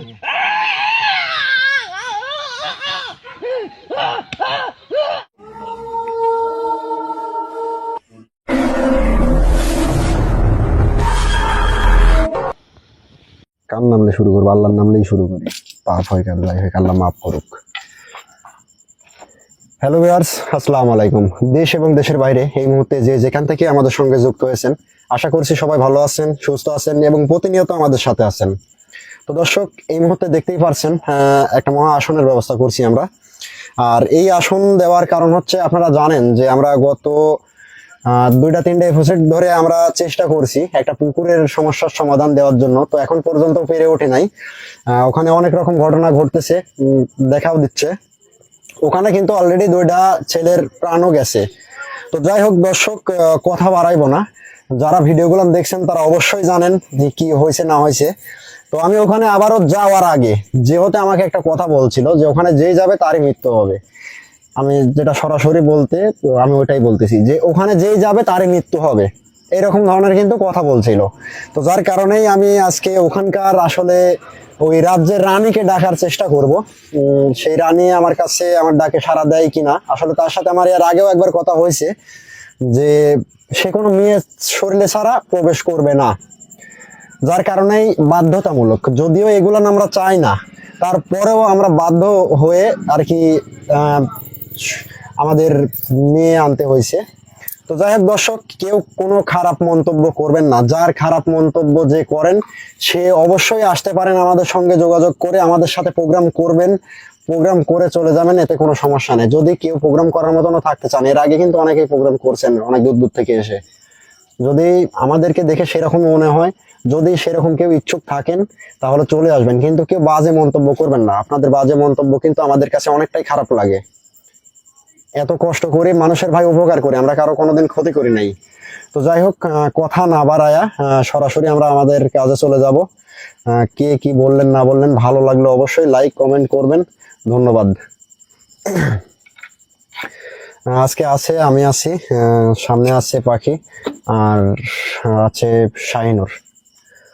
কার নামলে শুরু করব? আল্লাহর নামলেই শুরু করি। পাপ হয় কার যাই হয় আল্লাহ মাফ করুক। হ্যালো ভিউয়ার্স আসসালামু আলাইকুম। দেশ এবং দেশের বাইরে এই মুহূর্তে যে যেখান থেকে আমাদের সঙ্গে যুক্ত হয়েছেন, আশা করছি সবাই ভালো আছেন, সুস্থ আছেন এবং প্রতিনিয়ত আমাদের সাথে আছেন। তো দর্শক, এই মুহূর্তে দেখতেই পারছেন একটা মহা আসনের ব্যবস্থা করছি আমরা। আর এই আসন দেওয়ার কারণ হচ্ছে, আপনারা জানেন যে আমরা গত দুইটা, তিনটা এপিসোড ধরে আমরা চেষ্টা করছি একটা পুকুরের সমস্যার সমাধান দেওয়ার জন্য। তো এখন পর্যন্ত পেরে ওঠে নাই। ওখানে অনেক রকম ঘটনা ঘটতেছে দেখাও দিচ্ছে। ওখানে কিন্তু অলরেডি দুইটা ছেলের প্রাণও গেছে। তো যাই হোক দর্শক কথা বাড়াইবো না। যারা ভিডিওগুলো দেখছেন, তারা অবশ্যই জানেন যে কি হয়েছে, না হয়েছে। তো আমি ওখানে আবারও যাওয়ার আগে যেহেতু আমাকে একটা কথা বলছিল যে ওখানে যে যাবে তারই মৃত্যু হবে। আমি যেটা সরাসরি বলতে, তো আমি ওইটাই বলতেছি যে ওখানে যেই যাবে তারই মৃত্যু হবে। এরকম ধরনের কিন্তু কথা বলছিল। তো যার কারণেই আমি আজকে ওখানকার আসলে ওই রাজ্যের রানীকে ডাকার চেষ্টা করব। সেই রানী আমার কাছে আমার ডাকে সাড়া দেয় কিনা, আসলে তার সাথে আমার এর আগেও একবার কথা হয়েছে যে সে কোনো মেয়ে শরীরে ছাড়া প্রবেশ করবে না। যার কারণেই বাধ্যতামূলক। যদিও এগুলো আমরা চাই না, তারপরেও আমরা বাধ্য হয়ে আর কি আমাদের মেয়ে আনতে হয়েছে। তো যাই হোক দর্শক, কেউ কোনো খারাপ মন্তব্য করবেন না। যার খারাপ মন্তব্য যে করেন, সে অবশ্যই আসতে পারেন আমাদের সঙ্গে যোগাযোগ করে, আমাদের সাথে প্রোগ্রাম করবেন। প্রোগ্রাম করে চলে যাবেন, এতে কোনো সমস্যা নেই। যদি কেউ প্রোগ্রাম করার মতনও থাকতে চান, এর আগে কিন্তু অনেকেই প্রোগ্রাম করছেন, অনেক দূর দূর থেকে এসে। যদি আমাদেরকে দেখে সেরকম মনে হয় যদি সেরকম কেউ ইচ্ছুক থাকেন, তাহলে চলে আসবেন। কিন্তু কেউ বাজে মন্তব্য করবেন না। আপনাদের বাজে মন্তব্য কিন্তু আমাদের কাছে অনেকটাই খারাপ লাগে। এত কষ্ট করে মানুষের ভাই উপকার করে, আমরা কারও কোনোদিন ক্ষতি করি নাই। তো যাই হোক কথা না বাড়ায়া সরাসরি আমরা আমাদের কাজে চলে যাব। কে কি বললেন, না বললেন, ভালো লাগলে অবশ্যই লাইক কমেন্ট করবেন। ধন্যবাদ। আজকে আছে, আমি আছি সামনে আছে পাখি, আর আছে শাহিনুর।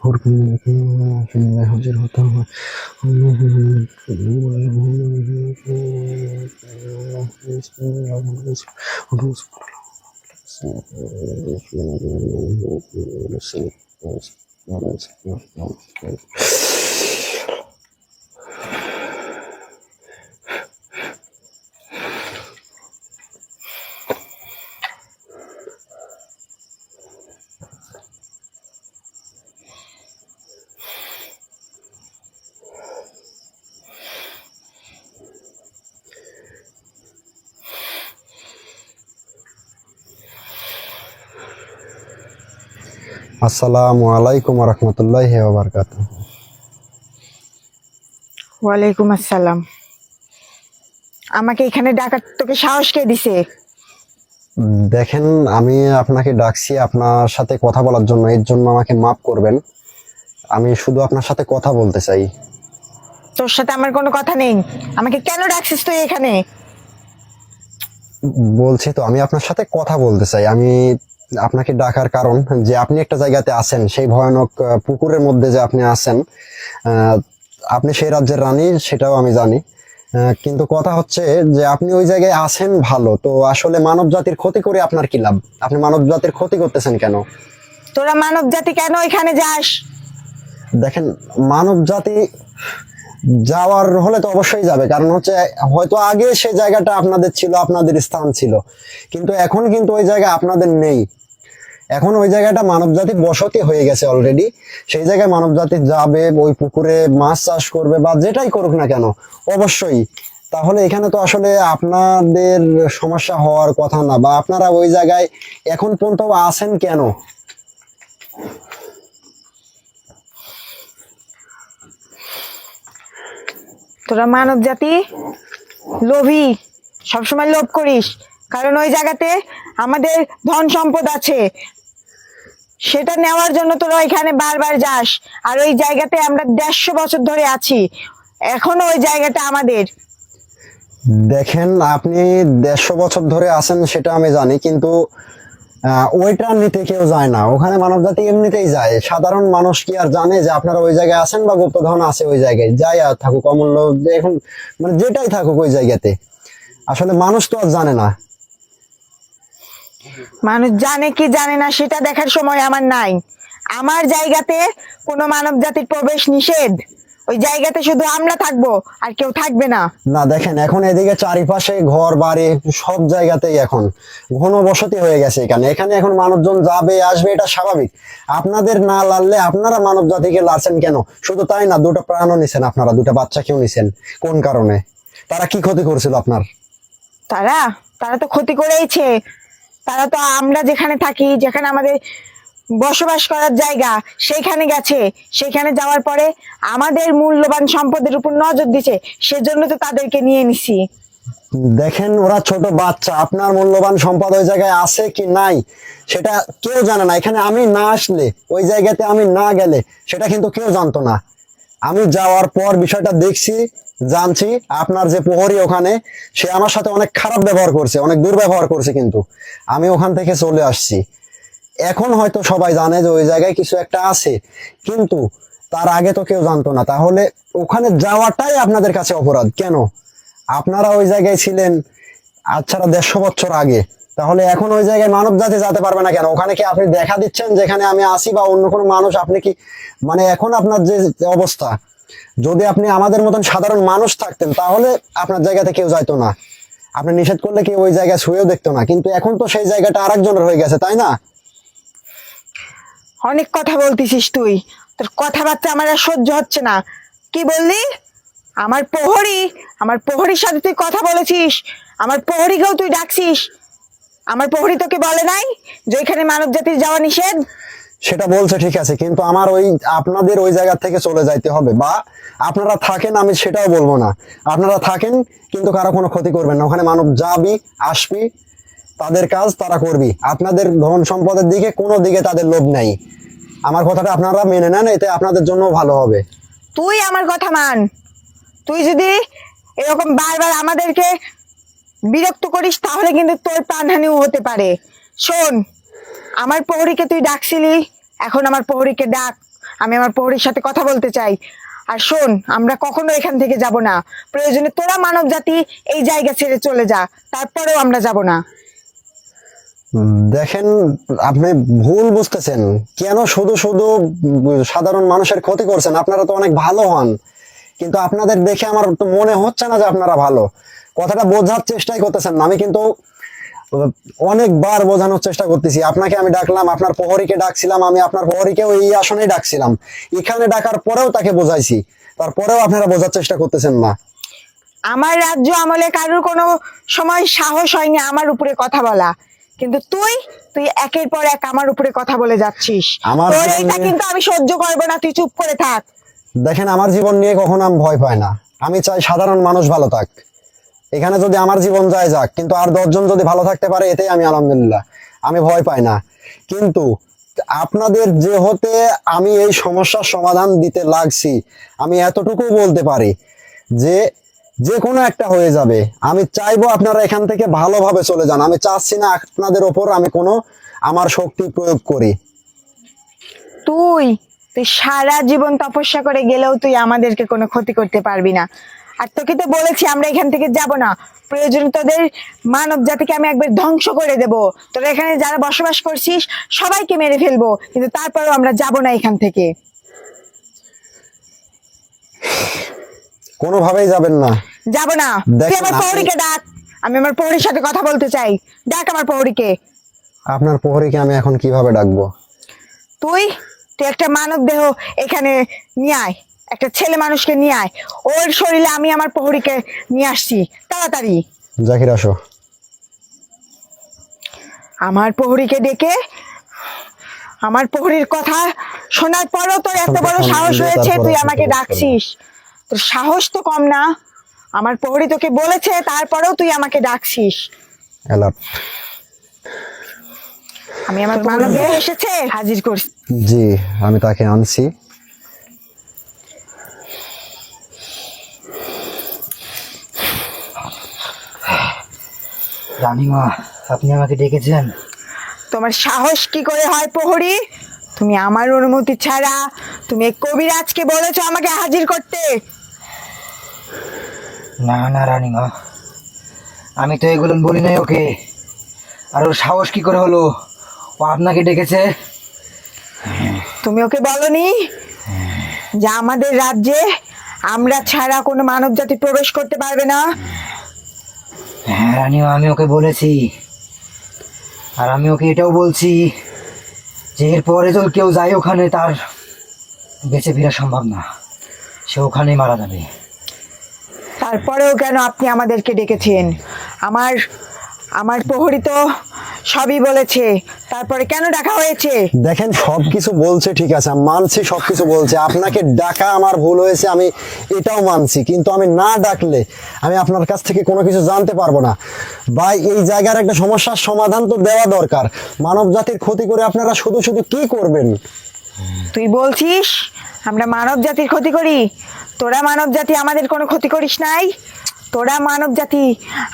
ইয়া আল্লাহ কুনতুম আল্লাহ হাজির হতে হবে আসসালামু আলাইকুম রহমতুল্লাহ বারকাত ওয়ালাইকুম আসসালাম। আমাকে এখানে ডাকার তোকে সাহস কে দিছে? দেখেন আমি আপনাকে ডাকছি আপনার সাথে কথা বলার জন্য এর জন্য আমাকে মাফ করবেন। আমি শুধু আপনার সাথে কথা বলতে চাই। তোর সাথে আমার কোনো কথা নেই। আমাকে কেন ডাকছিস তুই এখানে? বলছি তো আমি আপনার সাথে কথা বলতে চাই। আমি আপনাকে ডাকার কারণ যে আপনি একটা জায়গাতে আছেন সেই ভয়ানক পুকুরের মধ্যে যে আপনি আছেন আপনি সেই রাজ্যের রানী সেটাও আমি জানি। কিন্তু কথা হচ্ছে যে আপনি ওই জায়গায় আছেন ভালো তো আসলে মানব জাতির ক্ষতি করে আপনার কি লাভ? আপনি মানব জাতির ক্ষতি করতেছেন কেন? তোরা মানব জাতি কেন এখানে যাস? দেখেন মানব জাতি যাওয়ার হলে তো অবশ্যই যাবে। কারণ হচ্ছে, হয়তো আগে সে জায়গাটা আপনাদের ছিল, আপনাদের স্থান ছিল। কিন্তু এখন কিন্তু ওই জায়গা আপনাদের নেই। এখন ওই জায়গাটা মানবজাতির বসতি হয়ে গেছে অলরেডি সেই জায়গায় মানবজাতি যাবে, ওই পুকুরে মাছ চাষ করবে বা যেটাই করুক না কেন, অবশ্যই। তাহলে এখানে তো আসলে আপনাদের সমস্যা হওয়ার কথা না, বা আপনারা ওই জায়গায় এখন পর্যন্ত আছেন কেন? তোরা মানব জাতি, লোভী, সবসময় লোভ করিস। কারণ ওই জায়গাতে আমাদের ধন সম্পদ আছে। সেটা নেওয়ার জন্য তোরা এখানে বারবার যাস। আর ওই জায়গাতে আমরা দেড়শো বছর ধরে আছি। এখনও ওই জায়গাটা আমাদের। দেখেন, আপনি দেড়শো বছর ধরে আছেন সেটা আমি জানি, কিন্তু ওইটা নিতে কেউ যায় না। ওখানে মানবজাতি এমনিতেই যায়। সাধারণ মানুষ কি আর জানে যে আপনারা ওই জায়গায় আছেন বা গুপ্তধন আছে ওই জায়গায়? যাই আর থাকুক, অমূল্য এখন মানে যেটাই থাকুক ওই জায়গাতে। আসলে মানুষ তো আর জানে না। মানুষ জানে কি জানে না, সেটা দেখার সময় আমার নাই। আমার জায়গাতে কোনো মানব জাতির প্রবেশ নিষেধ। ওই জায়গাতে শুধু আমরা থাকব আর কেউ থাকবে না। না দেখেন এখন এদিকে চারিপাশে ঘর বাড়ি সব জায়গাতেই এখন ঘন বসতি হয়ে গেছে এখানে। এখানে এখন মানুষজন যাবে আসবে এটা স্বাভাবিক। আপনাদের না লাড়লে আপনারা মানব জাতিকে লাড়ছেন কেন? শুধু তাই না দুটো প্রাণও নিছেন আপনারা দুটো বাচ্চাকেও নিছেন। কোন কারণে? তারা কি ক্ষতি করেছিল আপনার? তারা? তারা তো ক্ষতি করেইছে। তারা তো আমরা যেখানে থাকি যেখানে আমাদের বসবাস করার জায়গা সেইখানে গেছে। সেইখানে যাওয়ার পরে আমাদের মূল্যবান সম্পদের উপর নজর দিছে। সেজন্য তো তাদেরকে নিয়ে নিছি। দেখেন, ওরা ছোট বাচ্চা। আপনার মূল্যবান সম্পদ ওই জায়গায় আছে কি নাই, সেটা কেউ জানে না। এখানে আমি না আসলে, ওই জায়গাতে আমি না গেলে, সেটা কিন্তু কেউ জানতো না। আমি যাওয়ার পর বিষয়টা দেখছি, জানছি, আপনার যে প্রহরী ওখানে, সে আমার সাথে অনেক খারাপ ব্যবহার করছে, অনেক দুর্ব্যবহার করছে কিন্তু। আমি ওখান থেকে চলে আসছি। এখন হয়তো সবাই জানে যে ওই জায়গায় কিছু একটা আছে, কিন্তু তার আগে তো কেউ জানতো না। তাহলে ওখানে যাওয়াটাই আপনাদের কাছে অপরাধ। কেন? আপনারা ওই জায়গায় ছিলেন আচ্ছা দেড়শো বছর আগে। তাহলে এখন ওই জায়গায় মানব জাতি যেতে পারবে না কেন? ওখানে কি আপনি দেখা দিচ্ছেন যেখানে আমি আসি বা অন্য কোনো মানুষ? আপনি কি মানে এখন আপনার যে অবস্থা, যদি আপনি আমাদের মতন সাধারণ মানুষ থাকতেন, তাহলে আপনার জায়গাতে কেউ যাইতো না। আপনি নিষেধ করলে কি ওই জায়গায় শুয়েও দেখতো না। কিন্তু এখন তো সেই জায়গাটা আরেকজনের হয়ে গেছে, তাই না? অনেক কথা বলতেছিস তুই। তোর কথাবার্তা আমার আর সহ্য হচ্ছে না। কি বললি? আমার প্রহরী, আমার প্রহরীর সাথে তুই কথা বলেছিস। আমার প্রহরীকেও তুই ডাকছিস। আমার প্রহরী তোকে বলে নাই যে এখানে মানব জাতির যাওয়া নিষেধ? সেটা বলছে, ঠিক আছে, কিন্তু আমার ওই, আপনাদের ওই জায়গা থেকে চলে যাইতে হবে, বা আপনারা থাকেন, আমি সেটাও বলব না। আপনারা থাকেন, কিন্তু কারও কোনো ক্ষতি করবেন না। ওখানে মানব যাবি, আসবি তাদের কাজ তারা করবি। আপনাদের ধন সম্পদের দিকে কোনো দিকে তাদের লোভ নেই। আমার কথাটা আপনারা মেনে নেন, এতে আপনাদের জন্য ভালো হবে। তুই আমার কথা মান। তুই যদি এরকম বারবার আমাদেরকে বিরক্ত করিস, তাহলে কিন্তু তোর প্রাণহানিও হতে পারে। শোন, আমার প্রহরীকে তুই ডাকছিলি, এখন আমার প্রহরীকে ডাক। আমি আমার প্রহরীর সাথে কথা বলতে চাই। আর শোন, আমরা কখনো এখান থেকে যাব না। প্রয়োজনে তোরা মানব জাতি এই জায়গা ছেড়ে চলে যা, তারপরেও আমরা যাব না। দেখেন, আপনি ভুল বুঝতেছেন। কেন শুধু শুধু সাধারণ মানুষের ক্ষতি করছেন? আপনারা তো অনেক ভালো হন। কিন্তু আপনাদের দেখে আমার তো মনে হচ্ছে না যে আপনারা ভালো। কথাটা বোঝার চেষ্টাই করতেছেন না। আমি কিন্তু অনেকবার বোঝানোর চেষ্টা করতেছি। আপনাকে আমি ডাকলাম, আপনার প্রহরীকে ডাকছিলাম, আমি আপনার প্রহরীকে ওই আসনেই ডাকছিলাম। এখানে ডাকার পরেও তাকে বোঝাইছি। তারপরেও আপনারা বোঝার চেষ্টা করতেছেন না। আমার রাজ্য আমলে কারোর কোনো সময় সাহস হয়নি আমার উপরে কথা বলা। কিন্তু তুই তুই একের পর এক আমার উপরে কথা বলে যাচ্ছিস। আমার তোর জীবন কিন্তু আমি সহ্য করব না তুই চুপ করে থাক। দেখেন আমার জীবন নিয়ে কখনো আমি ভয় পাই না। আমি চাই সাধারণ মানুষ ভালো থাক। এখানে যদি আমার জীবন যায় যাক কিন্তু আর দশজন যদি ভালো থাকতে পারে এতেই আমি আলহামদুলিল্লাহ। আমি ভয় পাই না। কিন্তু আপনাদের যে হতে আমি এই সমস্যার সমাধান দিতে লাগছি আমি এতটুকু বলতে পারি যে যে কোনো একটা হয়ে যাবে। আমি চাইব আপনারা এখান থেকে ভালোভাবে চলে যান। আমি চাচ্ছি না আপনাদের ওপর আমি কোনো আমার শক্তি প্রয়োগ করি। তুই তুই সারা জীবন তপস্যা করে গেলেও তুই আমাদেরকে কোনো ক্ষতি করতে পারবি না। আর তোকে তো বলেছি আমরা এখান থেকে যাব না। প্রয়োজন তোদের মানব জাতিকে আমি একবার ধ্বংস করে দেব। তোরা এখানে যারা বসবাস করছিস সবাইকে মেরে ফেলব। কিন্তু তারপরেও আমরা যাব না এখান থেকে। কোনোভাবেই যাবেন না। যাব না। তুই আমার আমি- প্রহরীকে ডাক। আমি আমার প্রহরীর সাথে কথা বলতে চাই। ডাক আমার প্রহরীকে আপনার প্রহরীকে আমি এখন কীভাবে ডাকবো? তুই তুই একটা মানব দেহ এখানে নিয়ে আয়। একটা ছেলে মানুষকে নিয়ে আয়। ওর শরীরে আমি আমার প্রহরীকে নিয়ে আসছি। তাড়াতাড়ি। জাকির আসো। আমার প্রহরীকে ডেকে আমার প্রহরীর কথা শোনার পরও তোর এত বড় সাহস হয়েছে তুই আমাকে ডাকছিস। তোর সাহস তো কম না। আমার প্রহরী তোকে বলেছে তারপরেও তুই আমাকে ডাকছিস। অ্যালার্ট আমি আমার মানব এসেছে হাজির করছি। জি আমি তাকে আনছি। রানীমা আপনি আমাকে ডেকেছেন? তোমার সাহস কি করে হয় প্রহরী? তুমি আমার অনুমতি ছাড়া তুমি কবিরাজকে বলেছ আমাকে হাজির করতে। না না রানীমা। আমি তো এগুলো বলি নাই ওকে। আর ওর সাহস কি করে হলো? ও আপনাকে ডেকেছে? তুমি ওকে বলনি? যে আমাদের রাজ্যে আমরা ছাড়া কোনো মানব জাতি প্রবেশ করতে পারবে না? হ্যাঁ রানীমা আমি ওকে বলেছি। আর আমি ওকে এটাও বলছি যে এরপরে যদি কেউ যায় ওখানে তার বেঁচে ফেরা সম্ভব না। সে ওখানেই মারা যাবে। তারপরেও কেন আপনি আমাদেরকে ডেকেছেন? আমার আমার প্রহরী তো সবই বলেছে। তারপরে কেন ডাকা হয়েছে? দেখেন সবকিছু বলছে ঠিক আছে মানছি সবকিছু বলছে। আপনাকে ডাকা আমার ভুল হয়েছে আমি এটাও মানছি কিন্তু আমি না ডাকলে আমি আপনার কাছ থেকে কোনো কিছু জানতে পারব না। ভাই এই জায়গার একটা সমস্যার সমাধান তো দেওয়া দরকার। মানব জাতির ক্ষতি করে আপনারা শুধু শুধু কি করবেন? তুই বলছিস আমরা মানব জাতির ক্ষতি করি? তোরা মানব জাতি আমাদের কোনো ক্ষতি করিস নাই। তোরা মানব জাতি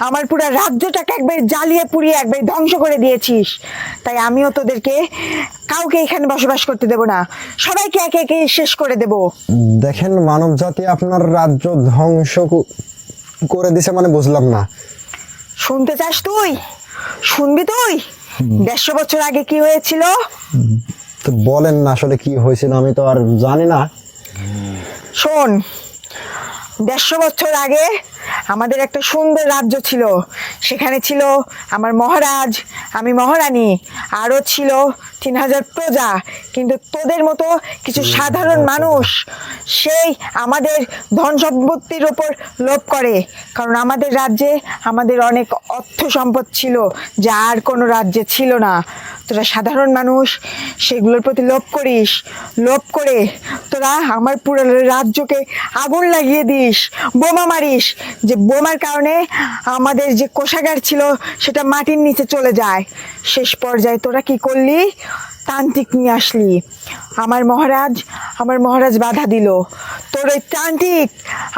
আমার পুরো রাজ্যটাকে একবার জ্বালিয়ে পুড়িয়ে একবার ধ্বংস করে দিয়েছিস। তাই আমিও তোদেরকে কাউকে এখানে বসবাস করতে দেব না। সবাইকে একে একে শেষ করে দেব। দেখেন মানব জাতি আপনার রাজ্য ধ্বংস করে দিছে মানে বুঝলাম না। শুনতে চাস তুই? শুনবি তুই? দেড়শো বছর আগে কি হয়েছিল? তো বলেন না আসলে কি হয়েছিল আমি তো আর জানি না। শোন, দেড়শো বছর আগে আমাদের একটা সুন্দর রাজ্য ছিল। সেখানে ছিল আমার মহারাজ, আমি মহারানী। আরও ছিল তিন হাজার প্রজা কিন্তু তোদের মতো কিছু সাধারণ মানুষ সেই আমাদের ধন সম্পত্তির ওপর লোভ করে। কারণ আমাদের রাজ্যে আমাদের অনেক অর্থ সম্পদ ছিল যা আর কোনো রাজ্যে ছিল না। তোরা সাধারণ মানুষ সেগুলোর প্রতি লোভ করিস। লোভ করে তোরা আমার পুরো রাজ্যকে আগুন লাগিয়ে দিস বোমা মারিস যে বোমার কারণে আমাদের যে কোষাগার ছিল সেটা মাটির নিচে চলে যায়। শেষ পর্যায়ে তোরা কি করলি? তান্ত্রিক নিয়ে আসলি। আমার মহারাজ আমার মহারাজ বাধা দিল। তোর ওই তান্ত্রিক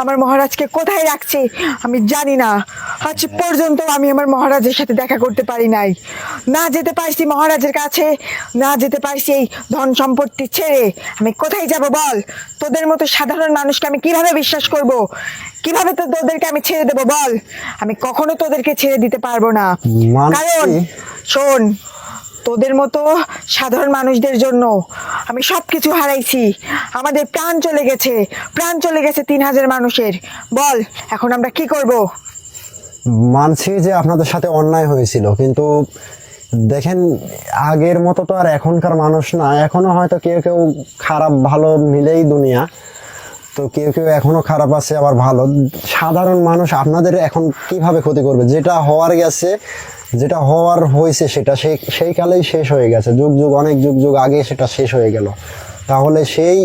আমার মহারাজকে কোথায় রাখছে আমি জানি না। আজ পর্যন্ত আমি আমার মহারাজের সাথে দেখা করতে পারি নাই। না যেতে পারছি মহারাজের কাছে না যেতে পারছি এই ধন সম্পত্তি ছেড়ে। আমি কোথায় যাব বল? তোদের মতো সাধারণ মানুষকে আমি কীভাবে বিশ্বাস করব? কীভাবে তো তোদেরকে আমি ছেড়ে দেবো বল? আমি কখনো তোদেরকে ছেড়ে দিতে পারব না। কারণ শোন তোদের মতো সাধারণ মানুষদের জন্য আমি সব কিছু হারাইছি। আমাদের প্রাণ চলে গেছে, প্রাণ চলে গেছে তিন হাজার মানুষের। বল, এখন আমরা কি করব? মানছি যে আপনাদের সাথে অন্যায় হয়েছিল, কিন্তু দেখেন, আগের মতো তো আর এখনকার মানুষ না। এখনও হয়তো কেউ কেউ খারাপ, ভালো মিলেই দুনিয়া। তো কেউ কেউ এখনও খারাপ আছে, আবার ভালো। সাধারণ মানুষ আপনাদের এখন কীভাবে ক্ষতি করবে? যেটা হওয়ার গেছে যেটা হওয়ার হয়েছে সেটা সেই সেই কালেই শেষ হয়ে গেছে। যুগ যুগ, অনেক যুগ যুগ আগে সেটা শেষ হয়ে গেল। তাহলে সেই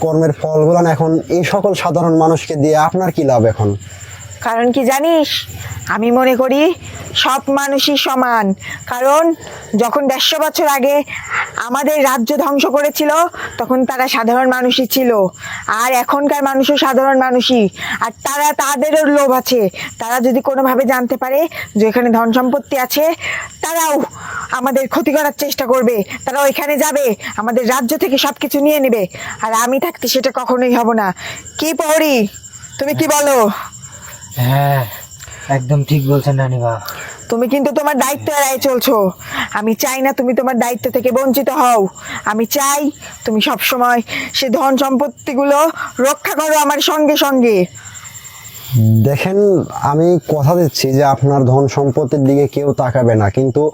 কর্মের ফলগুলো এখন এই সকল সাধারণ মানুষকে দিয়ে আপনার কি লাভ এখন? কারণ কি জানিস? আমি মনে করি সব মানুষই সমান। কারণ যখন দেড়শো বছর আগে আমাদের রাজ্য ধ্বংস করেছিল, তখন তারা সাধারণ মানুষই ছিল। আর এখনকার মানুষও সাধারণ মানুষই। আর তারা তাদেরও লোভ আছে। তারা যদি কোনোভাবে জানতে পারে যে এখানে ধন সম্পত্তি আছে, তারাও আমাদের ক্ষতি করার চেষ্টা করবে। তারা ওইখানে যাবে, আমাদের রাজ্য থেকে সব কিছু নিয়ে নেবে। আর আমি থাকতে সেটা কখনোই হব না। কি প্রহরী তুমি কি বলো? হ্যাঁ একদম ঠিক বলছেন রানীমা তুমি কিন্তু তোমার দায়িত্ব এড়াই চলছো। আমি চাই না তুমি তোমার দায়িত্ব থেকে বঞ্চিত হও। আমি চাই তুমি সব সময় সে ধন সম্পত্তিগুলো রক্ষা করো আমার সঙ্গে সঙ্গে। দেখেন আমি কথা দিচ্ছি যে আপনার ধন সম্পত্তির দিকে কেউ তাকাবে না কিন্তু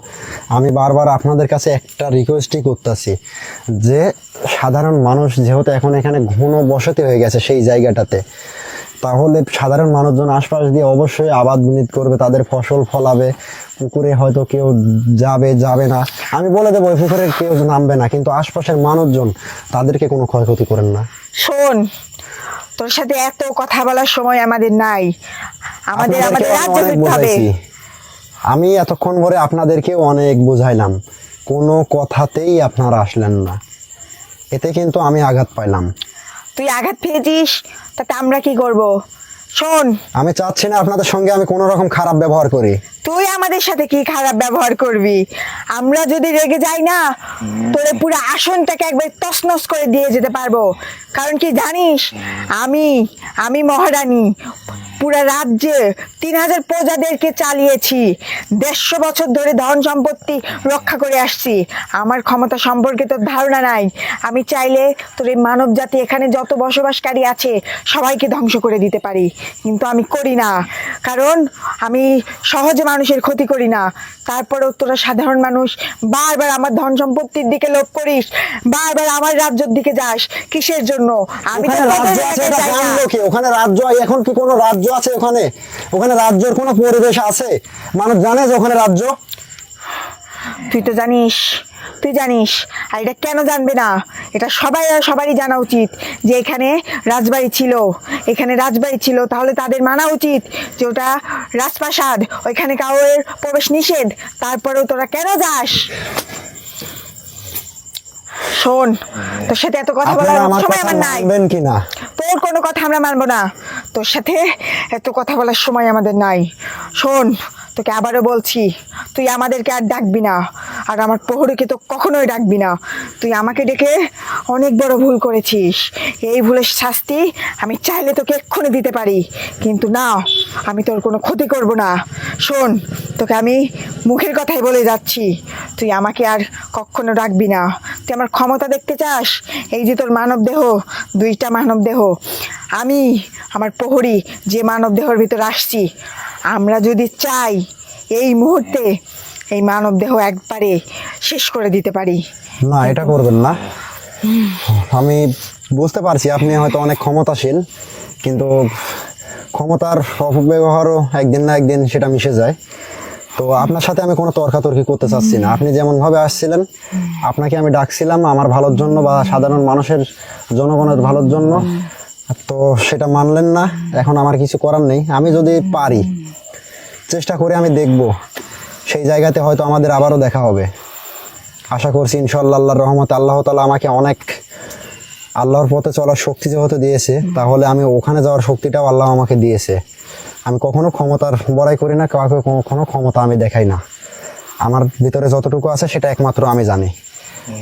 আমি বারবার আপনাদের কাছে একটা রিকোয়েস্টই করতেছি যে সাধারণ মানুষ যেহেতু এখন এখানে ঘন বসতি হয়ে গেছে সেই জায়গাটাতে তাহলে সাধারণ মানুষজন আশপাশ দিয়ে অবশ্যই আবাদ বিনিত করবে তাদের ফসল ফলাবে পুকুরে হয়তো কেউ যাবে যাবে না। আমি বলে দেবো ওই পুকুরে কেউ নামবে না কিন্তু আশপাশের মানুষজন তাদেরকে কোনো ক্ষয়ক্ষতি করেন না। শোন তোর সাথে এত কথা বলার সময় আমাদের নাই। আমাদের আপনাদেরকে আমি অনেক হবে। আমি এতক্ষণ ধরে আপনাদেরকেও অনেক বুঝাইলাম। কোনো কথাতেই আপনারা আসলেন না। এতে কিন্তু আমি আঘাত পাইলাম। তুই আঘাত পেয়েছিস তাতে আমরা কি করব? শোন। আমি চাচ্ছি না আপনাদের সঙ্গে আমি কোনো রকম খারাপ ব্যবহার করি। তুই আমাদের সাথে কি খারাপ ব্যবহার করবি? আমরা যদি রেগে যাই না তোরে পুরো আসনটাকে একবার তসনস করে দিয়ে যেতে পারব। কারণ কি জানিস আমি আমি মহারানী। পুরো রাজ্যে তিন হাজার প্রজাদেরকে চালিয়েছি। দেড়শো বছর ধরে ধন সম্পত্তি রক্ষা করে আসছি। আমার ক্ষমতা সম্পর্কে তোর ধারণা নাই। আমি চাইলে তোর এই মানব জাতি এখানে যত বসবাসকারী আছে সবাইকে ধ্বংস করে দিতে পারি। কিন্তু আমি করি না। কারণ আমি সহজে মানুষের ক্ষতি করি না। তারপরেও তোরা সাধারণ মানুষ বারবার আমার ধন সম্পত্তির দিকে লোভ করিস বারবার আমার রাজ্যের দিকে যাস। কিসের জন্য? আমি ওখানে রাজ্য এখন কি কোনো রাজ্য আছে ওখানে? ওখানে রাজ্যের কোনো পরিবেশ আছে? মানুষ জানে যে ওখানে রাজ্য? তুই তো জানিস, তুই জানিস, আর এটা কেন জানবে না? এটা সবাই আর সবারই জানা উচিত যে এখানে রাজবাড়ি ছিল। এখানে রাজবাড়ি ছিল, তাহলে তাদের মানা উচিত যে ওটা রাজপ্রাসাদ, ওইখানে কাউয়ের প্রবেশ নিষেধ, তারপরেও তোরা কেন যাস? শোন তোর সাথে এত কথা বলার সময় আমার নাই। কিনা তোর কোনো কথা আমরা মানবো না। তোর সাথে এত কথা বলার সময় আমাদের নাই। শোন তোকে আবারও বলছি তুই আমাদেরকে আর ডাকবি না। আর আমার প্রহরীকে তো কখনোই ডাকবি না। তুই আমাকে ডেকে অনেক বড় ভুল করেছিস। এই ভুলের শাস্তি আমি চাইলে তোকে এক্ষুনি দিতে পারি। কিন্তু না আমি তোর কোনো ক্ষতি করব না। শোন তোকে আমি মুখের কথাই বলে যাচ্ছি। তুই আমাকে আর কখনো ডাকবি না। তুই আমার ক্ষমতা দেখতে চাস? এই যে তোর মানব দেহ দুইটা মানব দেহ আমি, আমার প্রহরী, যে মানব দেহর ভিতর আসছি, আমরা যদি চাই এই মুহূর্তে এই মানব দেহ একবারে শেষ করে দিতে পারি। না, এটা করবেন না। আমি বুঝতে পারছি আপনি হয়তো অনেক ক্ষমতাশীল, কিন্তু ক্ষমতার অপব্যবহারও একদিন না একদিন সেটা মিশে যায়। তো আপনার সাথে আমি কোনো তর্কাতর্কি করতে চাচ্ছি না। আপনি যেমন ভাবে আসছিলেন, আপনাকে আমি ডাকছিলাম আমার ভালোর জন্য বা সাধারণ মানুষের জনগণের ভালোর জন্য। তো সেটা মানলেন না, এখন আমার কিছু করার নেই। আমি যদি পারি, চেষ্টা করে আমি দেখব, সেই জায়গাতে হয়তো আমাদের আবারও দেখা হবে। আশা করছি ইনশাল্লাহ আল্লাহর রহমত আল্লাহ তালা আমাকে অনেক আল্লাহর পথে চলার শক্তি যেহেতু দিয়েছে, তাহলে আমি ওখানে যাওয়ার শক্তিটাও আল্লাহ আমাকে দিয়েছে। আমি কখনো ক্ষমতার বড়াই করি না, কাউকে কখনো ক্ষমতা আমি দেখাই না। আমার ভিতরে যতটুকু আছে সেটা একমাত্র আমি জানি।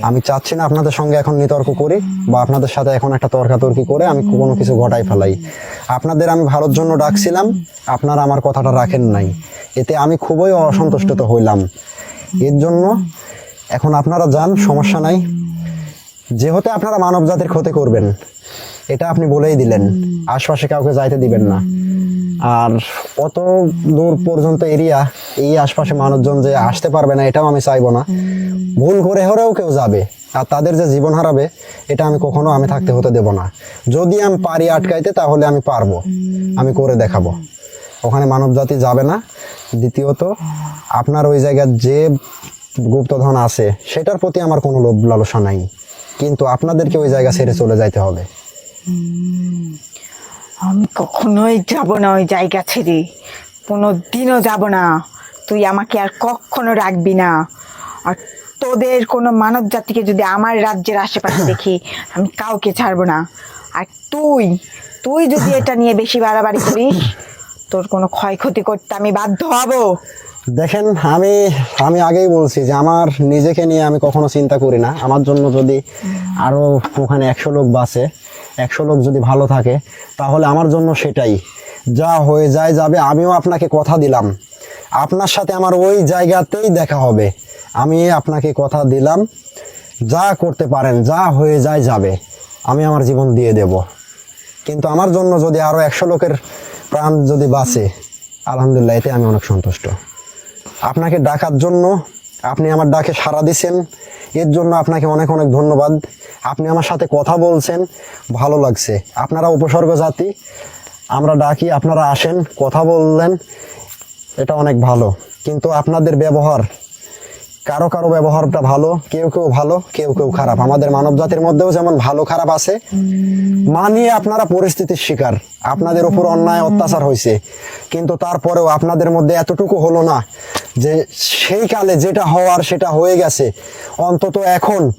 আমি চাচ্ছি না আপনাদের সঙ্গে এখন নিতর্ক করি বা আপনাদের সাথে এখন একটা তর্কাতর্কি করে আমি কোনো কিছু ঘটাই ফেলাই। আপনাদের আমি ভালোর জন্য ডাকছিলাম, আপনারা আমার কথাটা রাখেন নাই। এতে আমি খুবই অসন্তুষ্ট হইলাম। এর জন্য এখন আপনারা যান, সমস্যা নাই। যেহেতু আপনারা মানব জাতির ক্ষতি করবেন, এটা আপনি বলেই দিলেন। আশপাশে কাউকে যাইতে দিবেন না। আর অত দূর পর্যন্ত এরিয়া, এই আশপাশে মানুষজন যে আসতে পারবে না, এটাও আমি চাইব না। ভুল করে হলেও কেউ যাবে, আর তাদের যে জীবন হারাবে, এটা আমি কখনো আমি থাকতে হতে দেব না। যদি আমি পারি আটকাইতে, তাহলে আমি পারব, আমি করে দেখাবো। ওখানে মানব জাতি যাবে না। দ্বিতীয়ত, আপনার ওই জায়গার যে গুপ্তধন আছে, সেটার প্রতি আমার কোনো লোভ লালসা নাই। কিন্তু আপনাদেরকে ওই জায়গা ছেড়ে চলে যাইতে হবে। আমি কখনোই যাব না ওই জায়গা ছেড়ে। কোনো দিনও যাব না। তুই আমাকে আর কখনো রাখবি না। আর তোদের কোনো মানব জাতিকে যদি আমার রাজ্যের আশেপাশে দেখি, আমি কাউকে ছাড়বো না। আর তুই তুই যদি এটা নিয়ে বেশি বাড়াবাড়ি করিস, তোর কোনো ক্ষয়ক্ষতি করতে আমি বাধ্য হব। দেখেন, আমি আমি আগেই বলছি যে আমার নিজেকে নিয়ে আমি কখনো চিন্তা করি না। আমার জন্য যদি আরও ওখানে একশো লোক বাসে একশো লোক যদি ভালো থাকে, তাহলে আমার জন্য সেটাই। যা হয়ে যায় যাবে, আমিও আপনাকে কথা দিলাম। আপনার সাথে আমার ওই জায়গাতেই দেখা হবে। আমি আপনাকে কথা দিলাম, যা করতে পারেন, যা হয়ে যায় যাবে, আমি আমার জীবন দিয়ে দেব। কিন্তু আমার জন্য যদি আরও একশো লোকের প্রাণ যদি বাঁচে, আলহামদুলিল্লাহ, এতে আমি অনেক সন্তুষ্ট। আপনাকে ডাকার জন্য আপনি আমার ডাকে সাড়া দিছেন, এর জন্য আপনাকে অনেক অনেক ধন্যবাদ। আপনি আমার সাথে কথা বলছেন, ভালো লাগছে। আপনারা উপসর্গ জাতি, আমরা ডাকি, আপনারা আসেন, কথা বললেন, এটা অনেক ভালো। কিন্তু আপনাদের ব্যবহার, কারও কারও ব্যবহারটা ভালো, কেউ কেউ ভালো, কেউ কেউ খারাপ। আমাদের মানব জাতির মধ্যেও যেমন ভালো খারাপ আছে, মানিয়ে আপনারা পরিস্থিতির শিকার। আপনাদের উপর অন্যায় অত্যাচার হয়েছে কিন্তু তারপরেও আপনাদের মধ্যে এতটুকু হলো না যে, সেই কালে যেটা হওয়ার সেটা হয়ে গেছে। অন্তত এখন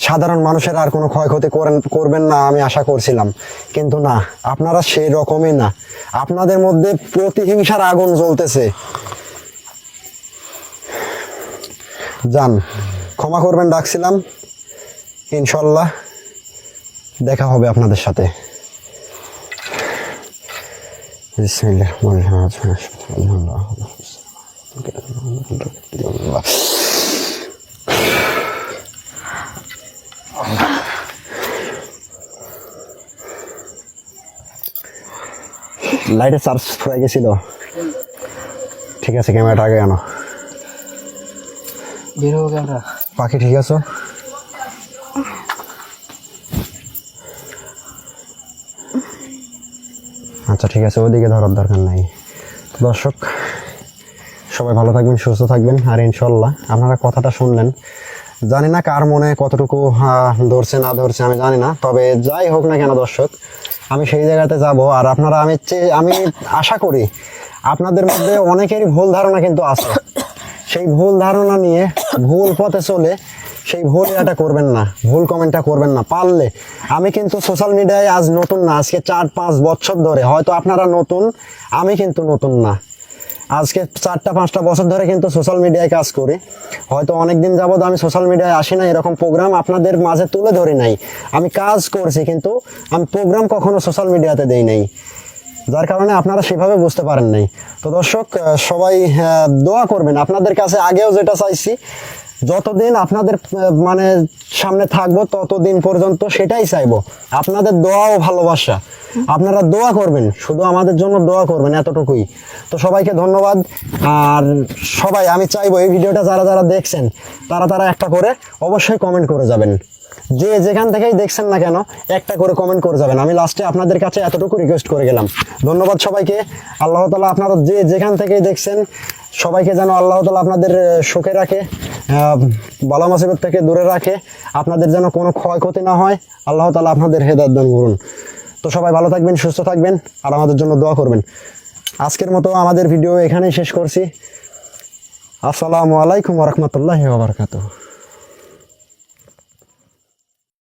সাধারণ মানুষের আর কোনো ক্ষয়ক্ষতি করেন, করবেন না আমি আশা করছিলাম। কিন্তু না, আপনারা সেই রকমই না। আপনাদের মধ্যে প্রতিহিংসার আগুন জ্বলতেছে। যান, ক্ষমা করবেন ডাকছিলাম। ইনশাল্লাহ দেখা হবে আপনাদের সাথে। বিসমিল্লাহ লাইটের চার্জ ফুরাই গেছিল। ঠিক আছে ক্যামেরাটা আগে আনো। বেরোবো আমরা পাখি ঠিক আছো? আচ্ছা ঠিক আছে ওদিকে ধরার দরকার নাই। দর্শক সবাই ভালো থাকবেন সুস্থ থাকবেন আর ইনশাল্লাহ আপনারা কথাটা শুনলেন। জানি না কার মনে কতটুকু ধরছে না ধরছে আমি জানি না। তবে যাই হোক না কেন দর্শক আমি সেই জায়গাতে যাব, আর আপনারা আমি আমি আশা করি আপনাদের মধ্যে অনেকেরই ভুল ধারণা কিন্তু আছে। সেই ভুল ধারণা নিয়ে ভুল পথে চলে সেই ভুল এটা করবেন না, ভুল কমেন্টটা করবেন না। পারলে, আমি কিন্তু সোশ্যাল মিডিয়ায় আজ নতুন না, আজকে চার পাঁচ বছর ধরে। হয়তো আপনারা নতুন, আমি কিন্তু নতুন না। আজকে চারটা, পাঁচটা বছর ধরে কিন্তু সোশ্যাল মিডিয়ায় কাজ করি। হয়তো অনেক দিন যাবত আমি সোশ্যাল মিডিয়ায় আসি না এরকম প্রোগ্রাম আপনাদের মাঝে তুলে ধরি নাই। আমি কাজ করছি কিন্তু আমি প্রোগ্রাম কখনো সোশ্যাল মিডিয়াতে দেই নাই। যার কারণে আপনারা সেভাবে বুঝতে পারেন নাই। তো দর্শক সবাই দোয়া করবেন। আপনাদের কাছে আগেও যেটা চাইছি, যতদিন আপনাদের মানে সামনে থাকব, ততদিন পর্যন্ত সেটাই চাইব। আপনাদের দোয়া ও ভালোবাসা। আপনারা দোয়া করবেন, শুধু আমাদের জন্য দোয়া করবেন এতটুকুই। তো সবাইকে ধন্যবাদ। আর সবাই, আমি চাইব এই ভিডিওটা যারা যারা দেখছেন, তারা তারা একটা করে অবশ্যই কমেন্ট করে যাবেন। যে যেখান থেকেই দেখছেন না কেন, একটা করে কমেন্ট করে যাবেন। আমি লাস্টে আপনাদের কাছে এতটুকু রিকোয়েস্ট করে গেলাম। ধন্যবাদ সবাইকে। আল্লাহ তালা আপনারা যে যেখান থেকেই দেখছেন, সবাইকে যেন আল্লাহ তালা আপনাদের সুখে রাখে বালা মুসিবত থেকে দূরে রাখে। আপনাদের যেন কোনো ক্ষয়ক্ষতি না হয়, আল্লাহ তালা আপনাদের হেদায়ত দান করুন। তো সবাই ভালো থাকবেন, সুস্থ থাকবেন আর আমাদের জন্য দোয়া করবেন। আজকের মতো আমাদের ভিডিও এখানেই শেষ করছি। আসসালামু আলাইকুম রহমতুল্লাহ